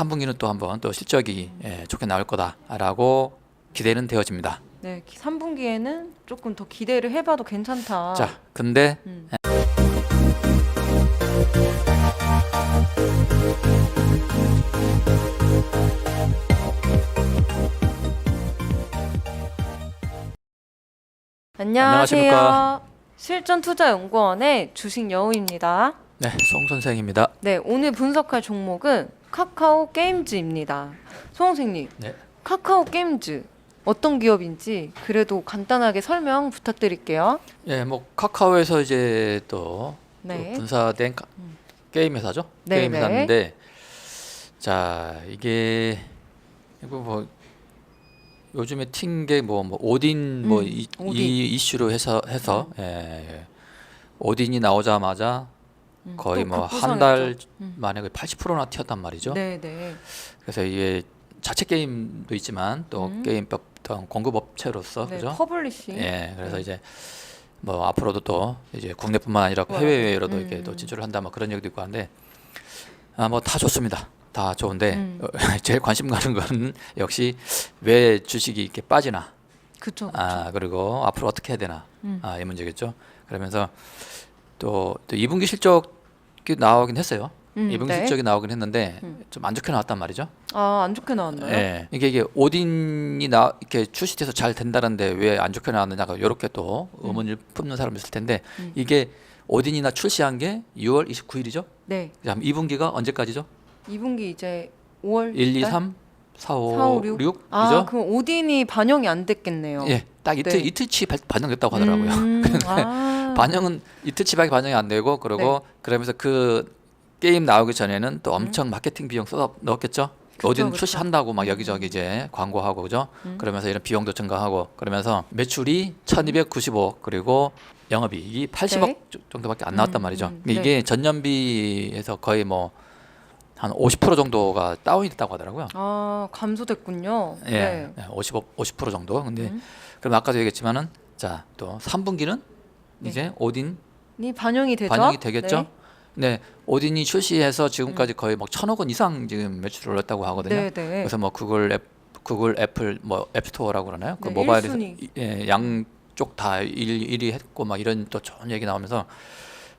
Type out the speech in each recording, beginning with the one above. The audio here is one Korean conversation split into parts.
3분기는 또 한번 또 실적이 예, 좋게 나올 거다라고 기대는 되어집니다. 네, 3분기에는 조금 더 기대를 해봐도 괜찮다. 자, 근데 음. 안녕하세요. 안녕하십니까. 실전투자연구원의 주식 여우입니다. 네, 송 선생입니다. 네, 오늘 분석할 종목은 카카오 게임즈입니다. 송 선생님, 네. 카카오 게임즈 어떤 기업인지 그래도 간단하게 설명 부탁드릴게요. 예, 뭐 카카오에서 이제 또, 네. 또 분사된 가- 음. 게임 회사죠. 네, 게임 네. 회사인데 자 이게 이거 뭐 요즘에 튄게뭐 뭐 오딘 뭐 음, 이, 오딘. 이 이슈로 해서 해서 예, 예. 오딘이 나오자마자 음, 거의 또뭐한 급부상했죠. 달 음. 만에 거의 80%나 튀었단 말이죠. 네, 네. 그래서 이게 자체 게임도 있지만 또 음. 게임 어떤 공급 업체로서 네, 그죠? 퍼블리싱. 예, 그래서 네. 이제 뭐 앞으로도 또 이제 국내뿐만 아니라 와, 해외로도 음. 이렇게 또 진출을 한다 뭐 그런 얘기도 있고 한데 아 뭐 다 좋습니다. 다 좋은데 음. 어, 제일 관심 가는 거는 역시 왜 주식이 이렇게 빠지나 그쵸, 그쵸. 아 그리고 앞으로 어떻게 해야 되나 음. 아이 문제겠죠. 그러면서 또, 또 2분기 실적이 나오긴 했어요. 음, 2분기 네. 실적이 나오긴 했는데 음. 좀 안 좋게 나왔단 말이죠. 아, 안 좋게 나왔나요? 예. 이게 이게 오딘이 나 이렇게 출시돼서 잘 된다는데 왜 안 좋게 나왔느냐가 이렇게 또 의문을 품는 사람 있을 텐데 음. 이게 오딘이나 출시한 게 6월 29일이죠. 네. 그다음 2분기가 언제까지죠? 2분기 이제 5월 1, 2, 달? 3, 4, 5, 4, 5, 6? 6, 아, 그죠? 그럼 오딘이 반영이 안 됐겠네요. 예. 딱 이틀 네. 이틀치 발- 반영됐다고 하더라고요. 음, 아. 반영은 이틀치밖에 반영이 안 되고 그러고 네. 그러면서 그 게임 나오기 전에는 또 엄청 마케팅 비용 쏟아 넣었겠죠. 오딘 그쵸. 출시한다고 막 음. 여기저기 이제 광고하고 그죠. 음. 그러면서 이런 비용도 증가하고 그러면서 매출이 1,295 그리고 영업이익이 80억 네. 정도밖에 안 나왔단 음, 말이죠. 음, 근데 이게 전년비에서 거의 뭐 한 50% 정도가 다운이 됐다고 하더라고요. 아, 감소됐군요. 예, 네. 예, 50 50% 정도. 근데 음. 그럼 아까도 얘기했지만은 자 또 3분기는 네. 이제 오딘 이 반영이 되죠? 반영이 되겠죠. 네. 네, 오딘이 출시해서 지금까지 거의 막 천억 원 이상 지금 매출을 올렸다고 하거든요. 네, 네. 그래서 뭐 구글 앱, 구글 애플 뭐 앱스토어라고 그러나요? 그 네, 모바일에서 일순위. 이- 예, 양쪽 다 1, 1위 했고 막 이런 또 좋은 얘기 나오면서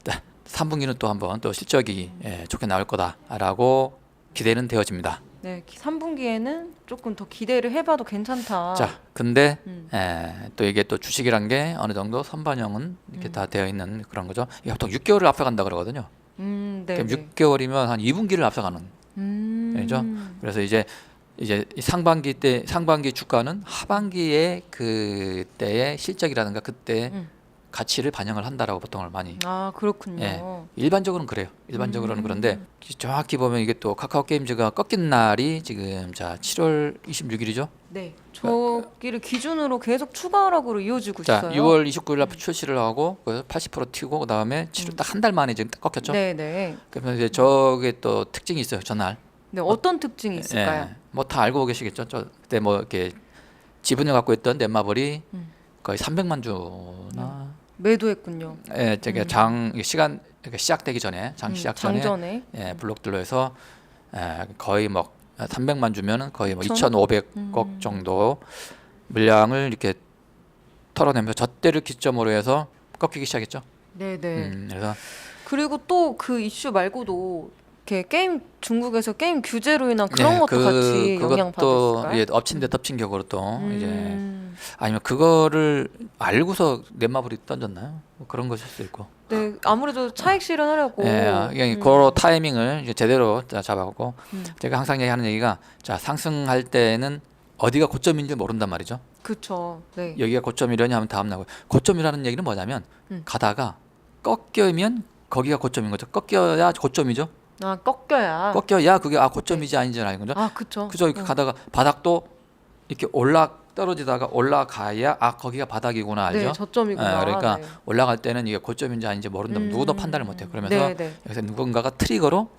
네, 3분기는 또 한번 또 실적이 예, 좋게 나올 거다라고 기대는 되어집니다. 네, 3분기에는 조금 더 기대를 해봐도 괜찮다. 자, 근데 음. 예, 또 이게 또 주식이란 게 어느 정도 선반영은 이렇게 음. 다 되어 있는 그런 거죠. 이게 보통 6개월을 앞서간다 그러거든요. 음, 네. 그럼 네. 6개월이면 한 2분기를 앞서가는 음. 그죠? 그래서 이제 이제 이 상반기 때 상반기 주가는 하반기에 그 때의 실적이라든가 그때 음. 가치를 반영을 한다라고 보통을 많이 아, 그렇군요. 예. 일반적으로는 그래요. 일반적으로는 음. 그런데 정확히 보면 이게 또 카카오 게임즈가 꺾인 날이 지금 자 7월 26일이죠. 네. 저기를 기준으로 계속 추가 하락으로 이어지고 자 있어요. 6월 29일 날 출시를 하고 그래서 80% 튀고 그다음에 7월 딱 한 달 만에 지금 딱 꺾였죠. 음. 네, 네. 그러면 이제 저게 또 특징이 있어요. 전날. 네, 어떤 특징이 있을까요? 뭐다 알고 계시겠죠. 저 그때 뭐 이렇게 지분을 갖고 있던 넷마블이 음. 거의 300만 주나 매도했군요. 예, 저게 음. 장 시간 시작되기 전에 장 음, 시작 전에 장전에. 예, 블록들로 해서 예, 거의 뭐 300만 주면은 거의 뭐 2,000억? 2,500억 음. 정도 물량을 이렇게 털어내면서 저 때를 기점으로 해서 꺾이기 시작했죠. 네, 네. 음, 그래서 그리고 또 그 이슈 말고도 이렇게 게임 중국에서 게임 규제로 인한 그런 예, 것도 그- 같이 영향 그것도 받았을까요? 예, 엎친 데 덮친 격으로 또 이제 음, 아니면 그거를 알고서 넷마블이 던졌나요? 뭐 그런 것일 수도 있고. 네, 아무래도 차익 실현하려고. 예, 이게 음, 그 타이밍을 이제 제대로 자- 잡아갖고 음, 제가 항상 얘기하는 얘기가 자 상승할 때는 어디가 고점인지 모른단 말이죠. 그쵸. 네. 여기가 고점이려냐 하면 다음 나고 고점이라는 얘기는 뭐냐면 음. 가다가 꺾여면 거기가 고점인 거죠. 꺾여야 고점이죠. 아 꺾여야. 꺾여야 그게 아 고점이지 아닌지 아는 거죠. 아 그쵸. 그죠? 이렇게 어. 가다가 바닥도 이렇게 올라 떨어지다가 올라가야 아 거기가 바닥이구나 알죠? 네, 저점이구나. 예, 그러니까 네. 올라갈 때는 이게 고점인지 아닌지 모른다면 음, 누구도 판단을 못해요. 그러면서 네, 네. 여기서 누군가가 트리거로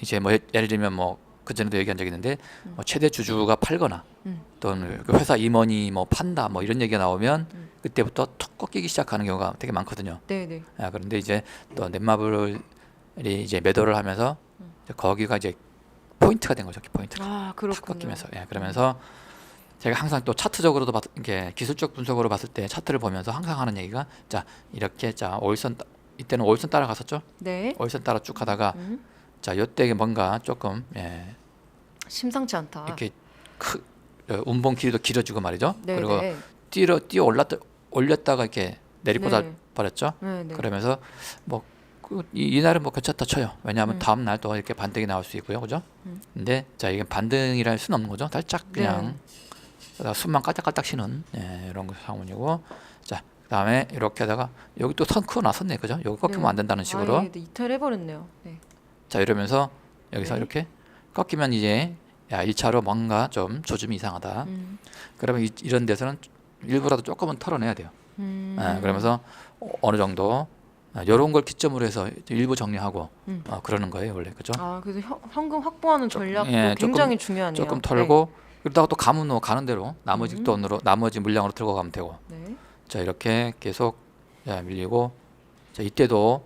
이제 뭐 예- 예를 들면 뭐 그전에도 얘기한 적이 있는데 뭐 최대 주주가 팔거나 음. 또는 그 회사 임원이 뭐 판다 뭐 이런 얘기가 나오면 음. 그때부터 툭 꺾이기 시작하는 경우가 되게 많거든요. 네, 네. 아, 그런데 이제 또 넷마블이 이제 매도를 하면서 음. 이제 거기가 이제 포 포인트가 된 거죠. 포인트가 아 탁 그렇군요. 꺾이면서 예, 그러면서 제가 항상 또 차트적으로도 봤, 이게 기술적 분석으로 봤을 때 차트를 보면서 항상 하는 얘기가 자 이렇게 자 따- 이때는 오일선 따라갔었죠. 네. 오일선 따라 쭉 가다가 음, 자 요때 뭔가 조금 예, 심상치 않다. 이렇게 크 어, 운봉 길이도 길어지고 말이죠. 네, 그리고 네. 뛰어 뛰어 올랐다 올렸다가 이렇게 내리꽂아 네. 버렸죠. 네, 네. 그러면서 뭐 그, 이, 이날은 뭐 괜찮다 쳐요. 왜냐하면 음. 다음 날 또 이렇게 반등이 나올 수 있고요, 그죠? 음. 근데 자 이게 반등이랄 수는 없는 거죠. 살짝 그냥 네. 그러다가 숨만 깔딱깔딱 쉬는 예, 이런 거 상황이고 자 그다음에 이렇게 하다가 여기 또 선 크고 나섰네, 그죠? 여기 꺾이면 네. 안 된다는 식으로 아, 예, 이탈 해버렸네요. 네. 자 이러면서 여기서 네. 이렇게 꺾이면 이제 야 1차로 뭔가 좀 조짐이 이상하다. 음. 그러면 이, 이런 데서는 일부라도 조금은 털어내야 돼요. 음. 예, 그러면서 어- 어느 정도 이런 걸 기점으로 해서 일부 정리하고 음. 어, 그러는 거예요 원래 그죠? 아 그래서 현, 현금 확보하는 전략도 예, 조금- 굉장히 중요하네요. 조금 털고 그러다가 또 가면 뭐 가는 대로 나머지 음. 돈으로 나머지 물량으로 들고 가면 되고 네. 네. 자 이렇게 계속 자, 밀리고 자 이때도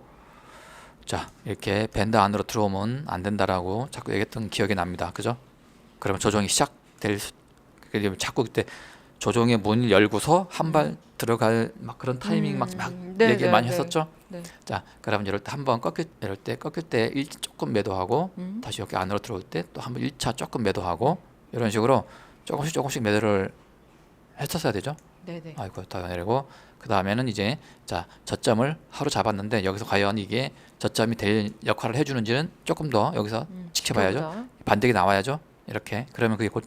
자 이렇게 밴드 안으로 들어오면 안 된다라고 자꾸 얘기했던 기억이 납니다 그죠? 그러면 조정이 시작될 수, 그러면 자꾸 그때 조정의 문을 열고서 한 발 들어갈 막 그런 타이밍 막, 막 음, 네, 얘기 네, 많이 네. 했었죠. 네. 자 그러면 이럴 때 한번 꺾일 이럴 때 꺾일 때 일, 조금 매도하고 음. 다시 여기 안으로 들어올 때 또 한번 1차 조금 매도하고 이런 식으로 조금씩 조금씩 매도를 했었어야 되죠. 네네. 아이고 더 내리고 그 다음에는 이제 자 저점을 하루 잡았는데 여기서 과연 이게 저점이 될 역할을 해주는지는 조금 더 여기서 음, 지켜봐야죠. 지켜보자. 반등이 나와야죠. 이렇게 그러면 그게 곧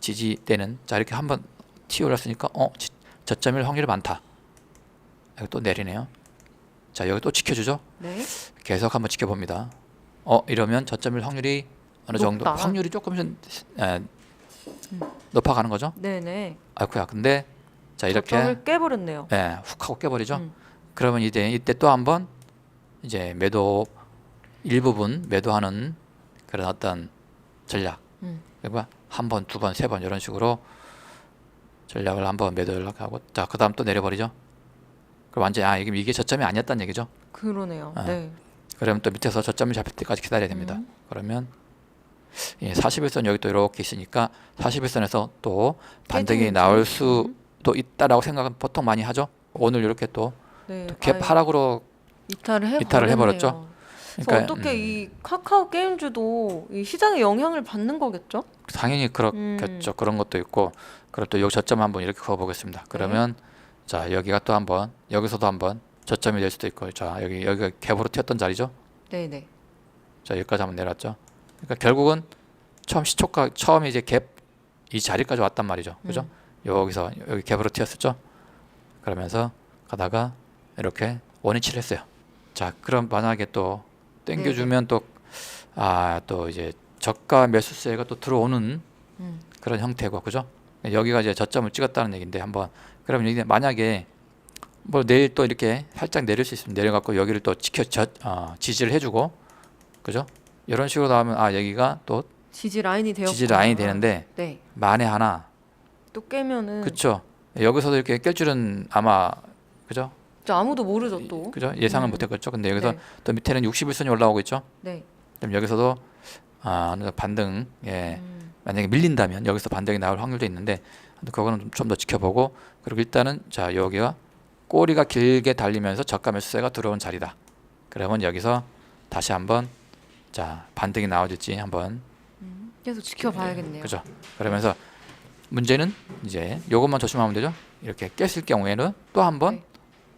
지지되는 자 이렇게 한번 튀어 올랐으니까 어 지- 저점일 확률이 많다. 여기 또 내리네요. 자 여기 또 지켜주죠. 네. 계속 한번 지켜봅니다. 어 이러면 저점일 확률이 어느 정도 높다. 확률이 조금씩 에, 높아가는 거죠. 네네. 아이쿠야 근데 자 이렇게 저점을 깨버렸네요. 예, 훅 하고 깨버리죠. 음. 그러면 이제 이때 또 한번 이제 매도 일부분 매도하는 그런 어떤 전략. 음. 그러니까 한 번, 두 번, 세 번 이런 식으로 전략을 한번 매도를 하고 자 그다음 또 내려버리죠. 그럼 완전 아 이게 이게 저점이 아니었다는 얘기죠. 그러네요. 아. 네. 그러면 또 밑에서 저점이 잡힐 때까지 기다려야 됩니다. 음. 그러면 예, 41선 여기 또 이렇게 있으니까 41선에서 또 반등이. 나올 수도 음. 있다라고 생각은 보통 많이 하죠. 오늘 이렇게 또 네. 갭 하락으로 이탈을 해 이탈을 해버렸죠. 그러니까 어떻게 음, 이 카카오 게임주도 이 시장의 영향을 받는 거겠죠? 당연히 그렇겠죠. 음. 그런 것도 있고 그리고 또 여기 저점 한번 이렇게 그어 보겠습니다. 그러면 자 여기가 또 한번 여기서도 한번 저점이 될 수도 있고 자 여기 여기가 갭으로 튀었던 자리죠. 네네. 자 여기까지 한번 내려왔죠. 그러니까 결국은 처음 시초가 처음에 이제 갭 이 자리까지 왔단 말이죠. 그죠? 음. 여기서 여기 갭으로 튀었었죠. 그러면서 가다가 이렇게 원위치를 했어요. 자 그럼 만약에 또 땡겨주면 또 아 또 이제 저가 매수세가 또 들어오는 음. 그런 형태고 그죠? 여기가 이제 저점을 찍었다는 얘기인데 한번 그러면 이게 만약에 뭐 내일 또 이렇게 살짝 내릴 수 있으면 내려갖고 여기를 또 지켜 저, 어, 지지를 해주고 그죠? 이런 식으로 나오면 아 여기가 또 지지 라인이 되었고 지지 라인이 되는데 네. 만에 하나 또 깨면은 그쵸? 여기서도 이렇게 깰 줄은 아마 그죠? 저 아무도 모르죠 또. 그죠? 예상을 음. 못했겠죠. 근데 여기서 네. 또 밑에는 61선이 올라오고 있죠. 네. 그럼 여기서도 아 반등 예 음. 만약에 밀린다면 여기서 반등이 나올 확률도 있는데 그거는 좀 더 지켜보고 그리고 일단은 자 여기가 꼬리가 길게 달리면서 저가 매수세가 들어온 자리다. 그러면 여기서 다시 한번 자 반등이 나와줄지 한번 음. 계속 지켜봐야겠네요. 그죠? 그러면서 문제는 이제 요것만 조심하면 되죠. 이렇게 깼을 경우에는 또 한번 네.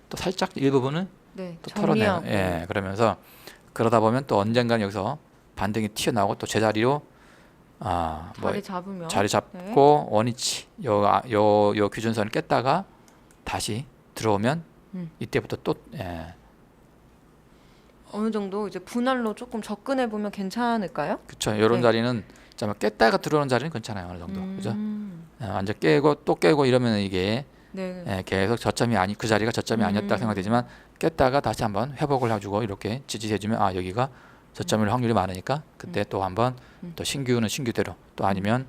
또 살짝 일부분은 네. 또 털어내요. 예, 그러면서 그러다 보면 또 언젠간 여기서 반등이 튀어나오고 또 제자리로 아 뭐 자리 잡으면 자리 네. 잡고 원위치 요 요요 요 기준선을 깼다가 다시 들어오면 음. 이때부터 또 예, 어느 정도 이제 분할로 조금 접근해 보면 괜찮을까요? 그쵸. 이런 네. 자리는 자 깼다가 들어오는 자리는 괜찮아요 어느 정도 그죠? 음. 예, 완전 깨고 또 깨고 이러면 이게 네. 예, 계속 저점이 아니 그 자리가 저점이 아니었다 음. 생각되지만 깼다가 다시 한번 회복을 해주고 이렇게 지지해주면 아 여기가 저점일 확률이 많으니까 그때 또 한번 음. 또 신규는 신규대로 또 아니면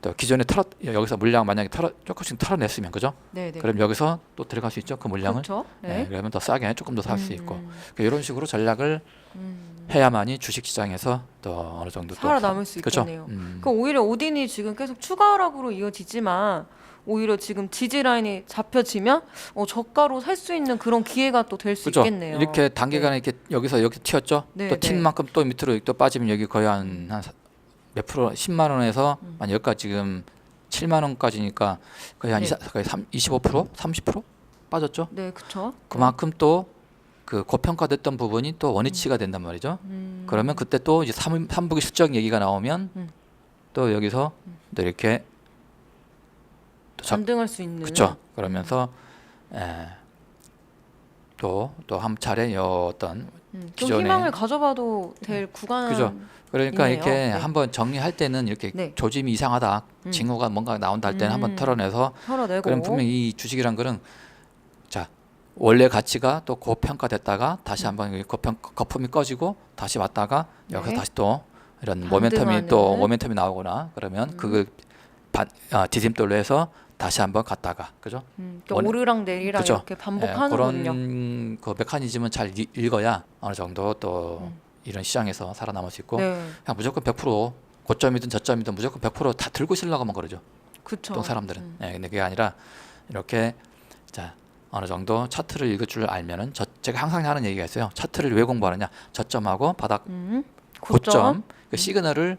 또 기존에 털어 여기서 물량 만약에 털어 조금씩 털어냈으면 그죠? 네, 네. 그럼 여기서 또 들어갈 수 있죠 그 물량을. 그렇죠. 네. 네. 그러면 더 싸게 조금 더 살수 음, 있고 음, 그러니까 이런 식으로 전략을 음. 해야만이 주식시장에서 또 어느 정도 또 살아남을 수 그죠? 있겠네요. 음. 그 오히려 오딘이 지금 계속 추가 하락으로 이어지지만 오히려 지금 지지 라인이 잡혀지면 어, 저가로 살 수 있는 그런 기회가 또 될 수 그죠? 있겠네요. 이렇게 단기간에 이렇게 여기서 여기 튀었죠. 네, 또튄 네. 만큼 또 밑으로 또 빠지면 여기 거의 한 몇 프로 10만 원에서 음. 만 여기까지 지금 7만 원까지니까 거의 한 네. 20, 거의 3, 25% 30% 빠졌죠. 네, 그렇죠. 그만큼 또 그 고평가됐던 부분이 또 원위치가 된단 말이죠. 음, 그러면 그때 또 이제 삼, 삼북의 실적 얘기가 나오면 음. 또 여기서 또 이렇게 또 자- 반등할 수 있는 그렇죠. 그러면서 또또 한 차례 여 어떤 음, 좀 기존에- 희망을 가져봐도 될 구간 그죠. 그러니까 있네요. 이렇게 네. 한번 정리할 때는 이렇게 네. 조짐이 이상하다, 음. 징후가 뭔가 나온다 할 때는 한번 음. 털어내서 털어내고 그럼 분명 히 이 주식이란 거는 자 원래 가치가 또 고평가됐다가 다시 한번 이 고평 거품이 꺼지고 다시 왔다가 여기서 네. 다시 또 이런. 모멘텀이 또 모멘텀이 나오거나 그러면 음. 그걸 반, 아, 디딤돌로 해서 다시 한번 갔다가 그죠? 음, 또 원- 오르락 내리락 그죠. 이렇게 예, 반복하는군요. 그런 그 메커니즘은 잘 이- 읽어야 어느 정도 또 음. 이런 시장에서 살아남을 수 있고 네, 그냥 무조건 100% 고점이든 저점이든 무조건 100%다 들고 있으려고만 그러죠. 그렇죠. 보통 사람들은. 음. 예, 근데 그게 아니라 이렇게 자 어느 정도 차트를 읽을 줄 알면은 저, 제가 항상 하는 얘기가 있어요. 차트를 왜 공부하느냐? 저점하고 바닥 음, 고점, 그 시그널을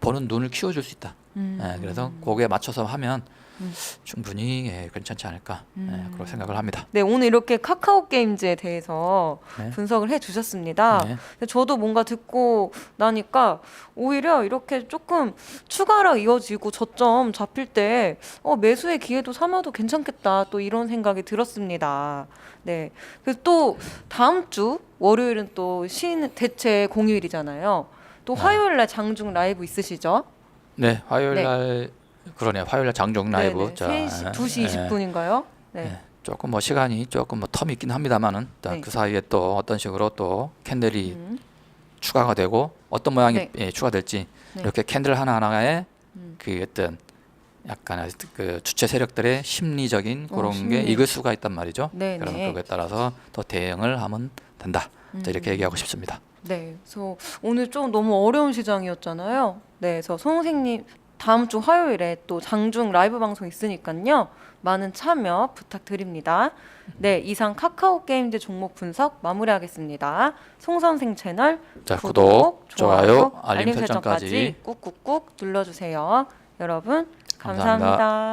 보는 눈을 키워줄 수 있다. 음, 예, 그래서 거기에 맞춰서 하면 음. 충분히 예, 괜찮지 않을까 음. 예, 그런 생각을 합니다. 네, 오늘 이렇게 카카오 게임즈에 대해서 네. 분석을 해 주셨습니다. 네. 근데 저도 뭔가 듣고 나니까 오히려 이렇게 조금 추가로 이어지고 저점 잡힐 때 어, 매수의 기회도 삼아도 괜찮겠다 또 이런 생각이 들었습니다. 네. 그래서 또 다음 주 월요일은 또 신 대체 공휴일이잖아요. 또 네. 화요일 날 장중 라이브 있으시죠? 네, 화요일 네. 날 그러네요. 화요일 날 장종 라이브 네네. 자, 3시, 2시 예, 20분인가요? 네. 예, 조금 뭐 시간이 조금 뭐 텀이 있긴 합니다만은 또 네. 그 사이에 또 어떤 식으로 또 캔들이 음. 추가가 되고 어떤 모양이 네. 예, 추가될지 네. 이렇게 캔들 하나 하나에 음. 그 어떤 약간 그 주체 세력들의 심리적인 어, 그런 심리. 게 익을 수가 있단 말이죠. 네네. 그러면 그거에 따라서 또 대응을 하면 된다. 자, 이렇게 음. 얘기하고 싶습니다. 네, 그래서 오늘 좀 너무 어려운 시장이었잖아요. 네, 그래서 송 선생님 다음 주 화요일에 또 장중 라이브 방송 있으니까요. 많은 참여 부탁드립니다. 네, 이상 카카오 게임즈 종목 분석 마무리하겠습니다. 송 선생 채널 자, 구독, 좋아요, 알림 설정까지 꾹꾹꾹 눌러주세요. 여러분 감사합니다. 감사합니다.